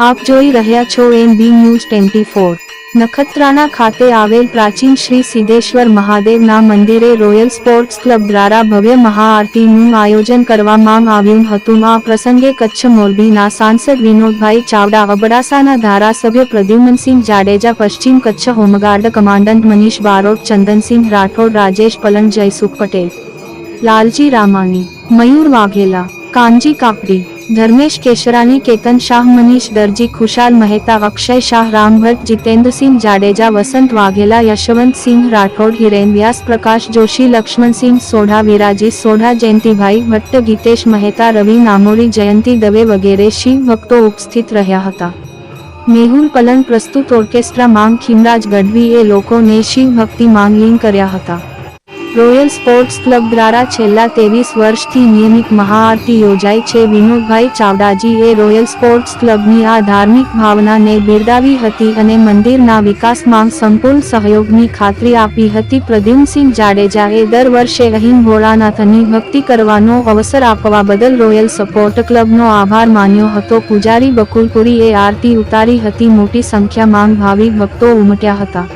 આપ જોઈ રહ્યા છો N B news twenty four. Nakhatrana ખાતે આવેલ પ્રાચીન શ્રી સિદ્ધેશ્વર મહાદેવના મંદિરે રોયલ સ્પોર્ટ્સ ક્લબ દ્વારા ભવ્ય મહાઆરતીનું આયોજન કરવામાં આવ્યું હતું. આ પ્રસંગે કચ્છ મોરબીના સાંસદ વિનોદભાઈ ચાવડા, અબડાસાના ધારાસભ્ય પ્રદ્યુમનસિંહ જાડેજા, પશ્ચિમ Kutch home guard commandant Manish Barot, Chandansinh Rathod, Rajesh Palan Jaysukh Patel, Lalji Ramani, Mayur Vaghela, Kanji Kapadi Dharmesh Keshrani Ketan Shah, Manish Darji, Khushal Mehta, Akshay Shah, Rambhatt, Jitendrasinh Jadeja, Vasant Vaghela, Yashwantsinh Rathod Hiren Vyas Prakash, Joshi Laxmansinh Sodha Viraji Sodha, Jayantibhai Bhatt, Gitesh Mehta, Ravi Namori Jayanti Dave વગેરે શિવ ભક્તો ઉપસ્થિત રહ્યા હતા. મેહુલ પલન પ્રસ્તુત orchestra માંગ ખીમરાજ ગઢવીએ લોકોને શિવ ભક્તિ માંગ કર્યા હતા. રોયલ સ્પોર્ટ્સ ક્લબ દ્વારા છેલ્લા ત્રેવીસ વર્ષથી નિયમિત મહાઆરતી યોજાય છે. વિનોદભાઈ ચાવડાજીએ રોયલ સ્પોર્ટ્સ ક્લબની આ ધાર્મિક ભાવનાને બિરદાવી હતી અને મંદિરના વિકાસમાં સંપૂર્ણ સહયોગની ખાતરી આપી હતી. પ્રદ્યુમસિંહ જાડેજાએ દર વર્ષે અહીં ભોળાનાથની ભક્તિ કરવાનો અવસર આપવા બદલ રોયલ સપોર્ટ ક્લબનો આભાર માન્યો હતો. પૂજારી બકુલપુરીએ આરતી ઉતારી હતી. મોટી સંખ્યામાં ભાવિક ભક્તો ઉમટ્યા હતા.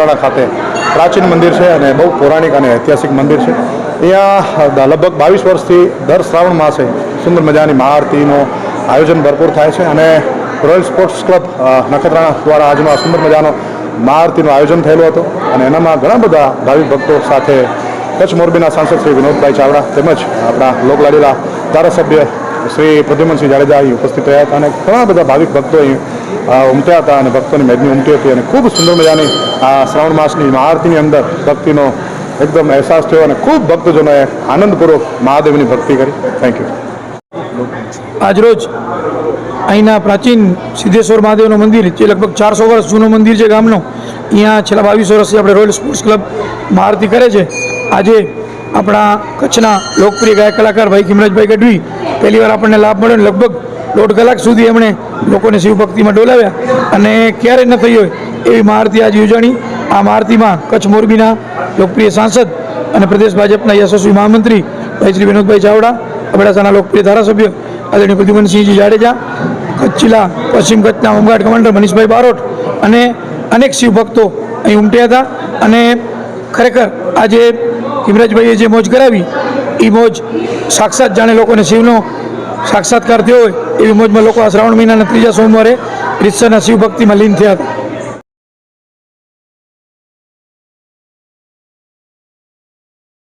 કતરાડા ખાતે પ્રાચીન મંદિર છે અને બહુ પૌરાણિક અને ઐતિહાસિક મંદિર છે. અહીંયા લગભગ બાવીસ વર્ષથી દર શ્રાવણ માસે સુંદર મજાની મહાઆરતીનું આયોજન ભરપૂર થાય છે અને રોયલ સ્પોર્ટ્સ ક્લબ નખત્રાણા દ્વારા આજનો આ સુંદર મજાનો મહાઆરતીનું આયોજન થયેલું હતું અને એનામાં ઘણા બધા ભાવિક ભક્તો સાથે કચ્છ મોરબીના સાંસદ શ્રી વિનોદભાઈ ચાવડા તેમજ આપણા લોકલાડીલા ધારાસભ્ય શ્રી પ્રદ્યુમનસિંહ જાડેજા અહીં ઉપસ્થિત રહ્યા હતા અને ઘણા બધા ભાવિક ભક્તો અહીં ઉમટ્યા હતા અને ભક્તોની મેદની ઉમટી હતી અને ખૂબ સુંદર મજાની આ શ્રાવણ માસની મહાઆરતીની અંદર ભક્તિનો એકદમ અહેસાસ થયો અને ખૂબ ભક્તજનોએ આનંદપૂર્વક મહાદેવની ભક્તિ કરી થેન્ક યુ આજરોજ અહીંના પ્રાચીન સિદ્ધેશ્વર મહાદેવનું મંદિર, જે લગભગ ચારસો વર્ષ જૂનું મંદિર છે ગામનો. અહીંયા છેલ્લા બાવીસ વર્ષથી આપણે રોયલ સ્પોર્ટ્સ ક્લબ મહાઆરતી કરે છે. આજે આપણા કચ્છના લોકપ્રિય ગાયક કલાકાર ભાઈ કિમરાજભાઈ ગઢવી પહેલી વાર આપણને લાભ મળ્યો લગભગ દોઢ કલાક સુધી એમણે લોકોને શિવભક્તિમાં ડોલાવ્યા. અને ક્યારેય ન થઈ હોય એવી મહાઆરતી આજે યોજાણી. આ મહાઆરતીમાં કચ્છ મોરબીના લોકપ્રિય સાંસદ અને પ્રદેશ ભાજપના યશસ્વી મહામંત્રી ભાઈ શ્રી વિનોદભાઈ ચાવડા, અબડાસાના લોકપ્રિય ધારાસભ્ય આદરણીય પ્રદ્યુમનસિંહજી જાડેજા, કચ્છ જિલ્લા પશ્ચિમ કચ્છના હોમગાર્ડ કમાન્ડર મનીષભાઈ બારોટ અને અનેક શિવ ભક્તો અહીં ઉમટ્યા હતા. અને ખરેખર આજે હિમરાજભાઈએ જે મોજ કરાવી એ મોજ સાક્ષાત જાણે લોકોને શિવનો સાક્ષાત્કાર થયો હોય એવી મોજમાં લોકો આ શ્રાવણ મહિનાના ત્રીજા સોમવારે રીતસરના શિવ ભક્તિમાં લીન થયા હતા.